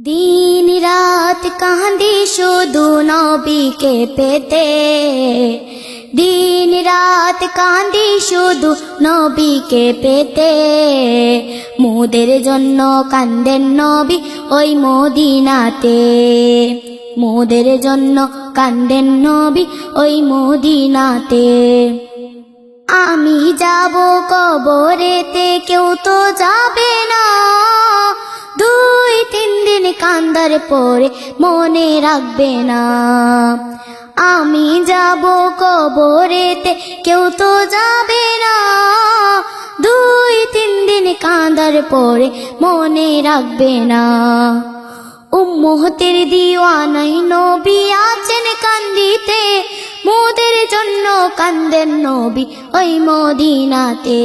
দিন রাত কাঁদি শুধু নবীকে পেতে। দিন রাত কাঁদি শুধু নবীকে পেতে। মোদের জন্য কান্দেন নবী ওই মদিনাতে। মোদের জন্য কান্দেন নবী ওই মদিনাতে। আমি যাব কবরেতে, কেউ তো যাবে না। কান্দার পরে মনে রাখবে না। আমি যাব কবরেতে, কেউ তো যাবে না। দুই, তিন দিন কান্দার পরে মনে রাখবে না। উম্মতের দিওয়ানাই নবী আছেন কান্দিতে, মোদের জন্য কান্দেন নবী ওই মদিনাতে।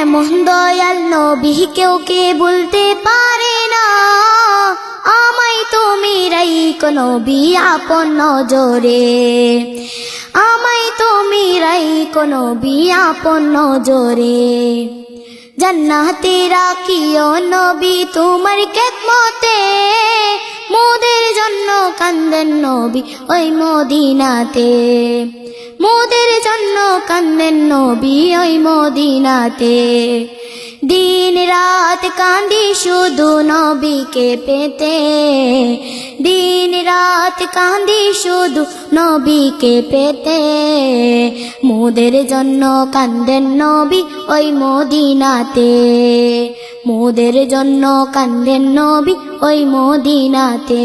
এমন দয়াল নবী কেউ কে বলতে পারে না। আমায় তুমি কোনো নবী আপন নজরে। আমায় তুমি কোনো নবী আপন নজরে। জান্নাতে রাখিও নবী তোমার মোদের জন্য কান্দেন নবী ওই মদিনাতে। মোদের জন্য কান্দেন নবী ওই মদিনাতে। দিন রাত কান্দি শুধু নবীকে পেতে। দিন রাত কান্দি শুধু নবীকে পেতে। মোদের জন্য কান্দেন নবী ওই মদিনাতে। মোদের জন্য কান্দেন নবী ওই মদিনাতে।